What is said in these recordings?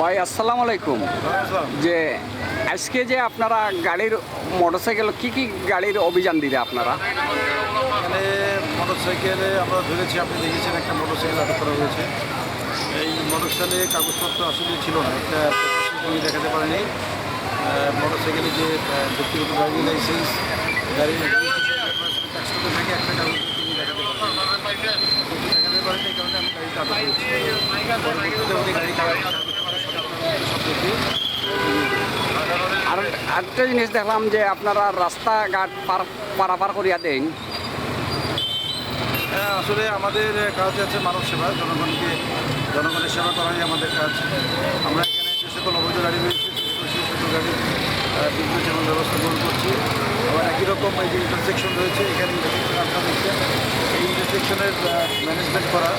ভাই, আসসালামু আলাইকুম। যে, আজকে যে আপনারা গাড়ির মোটরসাইকেল, কি কি গাড়ির অভিযান দিলে আপনারা? এখানে মোটরসাইকেলে আমরা ধরেছি, আপনি দেখেছেন একটা মোটরসাইকেল আটক করা হয়েছে। এই মোটরসাইকেলে কাগজপত্র আসলে ছিল না, একটা তুমি দেখাতে পারেনি। মোটরসাইকেলে যে ব্যক্তিগত ড্রাইভিং লাইসেন্স, গাড়ির একটা দেখাতে পারেন কারণে আমি পরবর্তীতে উনি গাড়ি কাগজ সব দেখে আরেকটা জিনিস দেখলাম যে আপনারা রাস্তাঘাট পার পারাপার করিয়া দেন। হ্যাঁ আসলে আমাদের কাজ আছে মানব সেবা জনগণকে জনগণের সেবা করাই আমাদের কাজ। আমরা এখানে যে সকল অবৈধ গাড়ি রয়েছে সেই সকল আহ, বিদ্যুৎ যেমন ব্যবস্থা গ্রহণ করছি আবার একই রকম এই যে ইন্টারসেকশন রয়েছে এখানে ইন্টারসেকশন আপনারা দেখছেন এই ইন্টারসেকশনের ম্যানেজমেন্ট করা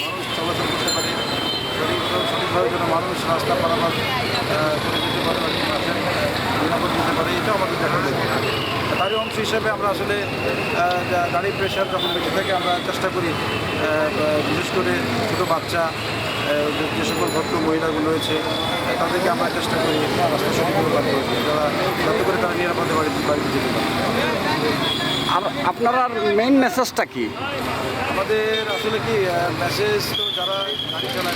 মানুষ চলাচল করতে সঠিকভাবে যেন মানুষ রাস্তা পারাপার আহ, করে যেতে পারে নিরাপদ যেতে পারে এটাও আমাদের দেখা যায় তারই অংশ হিসেবে আমরা আসলে গাড়ির প্রেশার যখন বেশি থাকে আমরা চেষ্টা করি বিশেষ করে ছোটো বাচ্চা যে- সকল ভদ্র মহিলাগুলো রয়েছে তাদেরকে আমরা চেষ্টা করি রাস্তা সঠিকভাবে দিই যারা যাতে করে তারা নিরাপদে বাড়ি বাড়িতে যেতে পারে। আর আপনারা মেইন মেসেজটা কি? আমাদের আসলে কি মেসেজ তো যারা গাড়ি যারা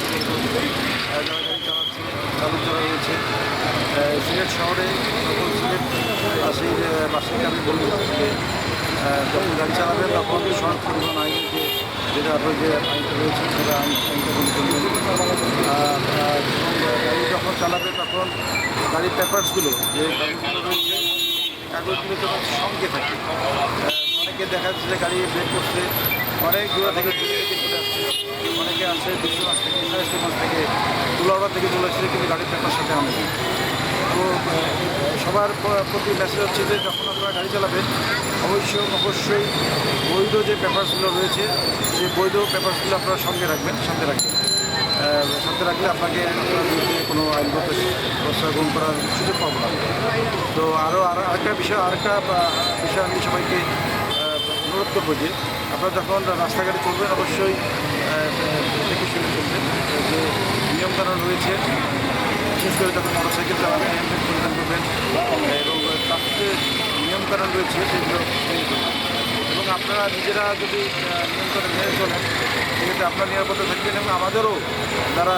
গাড়ি চালাচ্ছে চালক যারা রয়েছে সিলেট শহরে সকল সিলেট বাসীর বাসীকে আমি বলব যে যখন গাড়ি চালাবেন তখন সড়ক পরিবহন আইনে যে যেটা যে আইনটা রয়েছে সেটা আইন গাড়ি যখন চালাবে তখন গাড়ির পেপারসগুলো যে কাগজগুলো রয়েছে কাগজগুলো যখন সঙ্গে থাকে অনেকে দেখা যাচ্ছে গাড়ি ব্রেক করছে অনেক দূর থেকে চলে আসছে অনেকে আসে দুশো মাস থেকে সাড়ে মাস থেকে তুলাওড়া থেকে চলে আসছে কিন্তু গাড়ির পেপার সাথে আনে না। তো সবার প্রতি মেসেজ হচ্ছে যে যখন আপনারা গাড়ি চালাবেন, অবশ্যই অবশ্যই বৈধ যে পেপারসগুলো রয়েছে, সেই বৈধ পেপারসগুলো আপনারা সঙ্গে রাখবেন, সাথে রাখবেন সাথে রাখলে আপনাকে কোনো আইনগত ব্যবস্থা গ্রহণ করার সুযোগ পাবো না তো আরও আর, আরেকটা বিষয় আরেকটা বিষয় আমি সবাইকে অনুরোধ করব যে আপনারা যখন রাস্তাঘাটে চলবেন, অবশ্যই দেখে শুনে চলবেন যে নিয়মকানুন রয়েছে, বিশেষ করে যখন মোটরসাইকেল চালাবেন হেলমেট পরিধান করবেন এবং ট্রাফিকের নিয়মকানুন রয়েছে, সেগুলো মেনে এবং আপনারা নিজেরা যদি নিয়মকানুন মেনে চলেন, সেক্ষেত্রে আপনার নিরাপত্তা থাকবেন এবং আমাদেরও যারা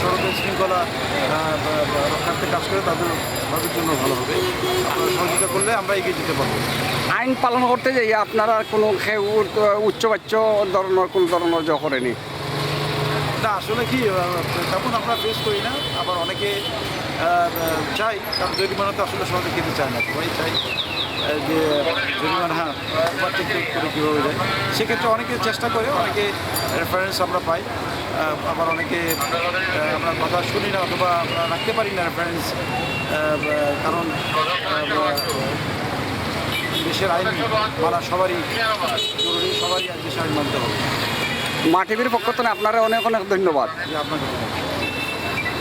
সড়কের শৃঙ্খলা রক্ষার্থে কাজ করে তাদের তাদের জন্য ভালো হবে। আপনারা সহযোগিতা করলে আমরা এগিয়ে যেতে পারব। আইন পালন করতে যাই, আপনারা কোনো উচ্চবাচ্য ধরনের কোনো ধরনের জ করেনি। না, আসলে কি তেমন আমরা ফেস করি না, আবার অনেকে চাই কারণ জরিমানা তো আসলে সহজে খেতে চায় না, সবাই চাই যে জরিমানা হ্যাঁ ওভারটেক করে কীভাবে যায়। সেক্ষেত্রে অনেকে চেষ্টা করে, অনেকে রেফারেন্স আমরা পাই আবার অনেকে আমরা কথা শুনি না অথবা আমরা রাখতে পারি না রেফারেন্স কারণ দেশের আইন মানা সবারই জরুরি সবারই দেশের আইন মানতে হবে। মাটিভির পক্ষ থেকে আপনারা অনেক অনেক ধন্যবাদ। আপনাকে